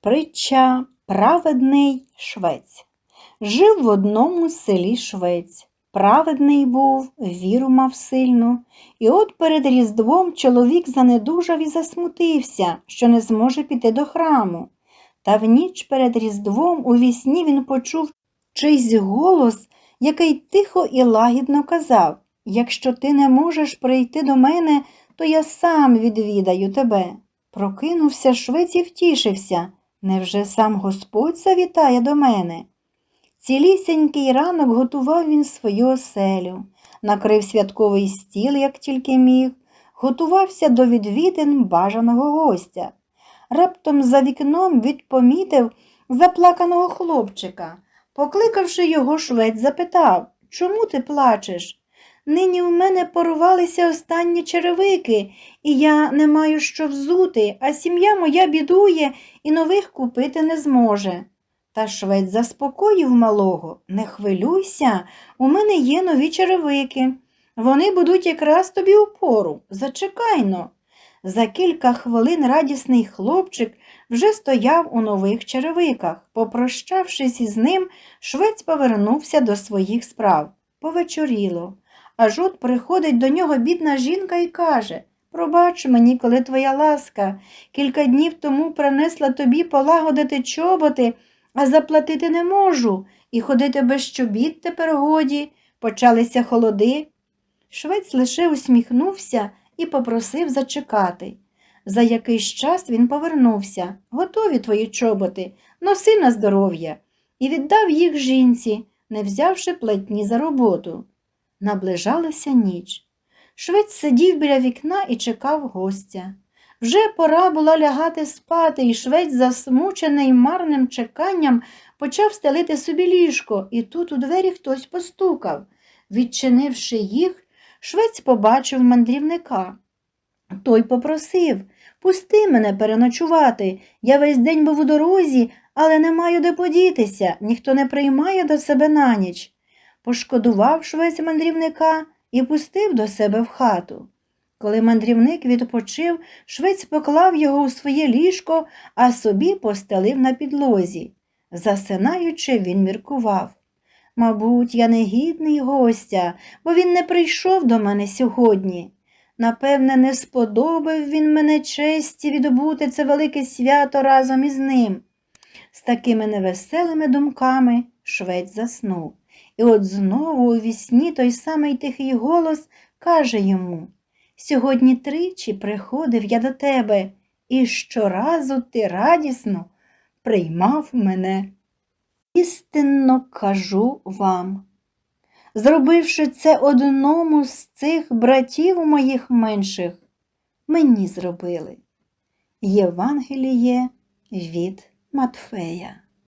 Притча Праведний швець. Жив в одному селі швець. Праведний був, віру мав сильну. І от перед Різдвом чоловік занедужав і засмутився, що не зможе піти до храму. Та в ніч перед Різдвом у вісні він почув чийсь голос, який тихо і лагідно казав Якщо ти не можеш прийти до мене, то я сам відвідаю тебе. Прокинувся швець і втішився. Невже сам Господь завітає до мене? Цілісінький ранок готував він свою оселю, накрив святковий стіл, як тільки міг, готувався до відвідин бажаного гостя. Раптом за вікном відпомітив заплаканого хлопчика. Покликавши його, швець запитав Чому ти плачеш? Нині у мене порвалися останні черевики, і я не маю що взути, а сім'я моя бідує і нових купити не зможе. Та швець заспокоїв малого не хвилюйся, у мене є нові черевики. Вони будуть якраз тобі у пору. Зачекайно. За кілька хвилин радісний хлопчик вже стояв у нових черевиках. Попрощавшись із ним, швець повернувся до своїх справ. Повечоріло. Аж от приходить до нього бідна жінка і каже Пробач мені, коли твоя ласка, кілька днів тому принесла тобі полагодити чоботи, а заплатити не можу, і ходити без чобіт тепер годі, почалися холоди. Швець лише усміхнувся і попросив зачекати. За якийсь час він повернувся. Готові твої чоботи, носи на здоров'я, і віддав їх жінці, не взявши платні за роботу. Наближалася ніч. Швець сидів біля вікна і чекав гостя. Вже пора була лягати спати, і швець, засмучений марним чеканням, почав стелити собі ліжко, і тут у двері хтось постукав. Відчинивши їх, швець побачив мандрівника. Той попросив Пусти мене переночувати. Я весь день був у дорозі, але не маю де подітися, ніхто не приймає до себе на ніч. Пошкодував швець мандрівника і пустив до себе в хату. Коли мандрівник відпочив, швець поклав його у своє ліжко, а собі постелив на підлозі. Засинаючи, він міркував. Мабуть, я не гідний гостя, бо він не прийшов до мене сьогодні. Напевне, не сподобав він мене честі відбути це велике свято разом із ним. З такими невеселими думками швець заснув. І от знову у вісні той самий тихий голос каже йому Сьогодні тричі приходив я до тебе, і щоразу ти радісно приймав мене. Істинно кажу вам. Зробивши це одному з цих братів моїх менших, мені зробили. Євангеліє від Матфея.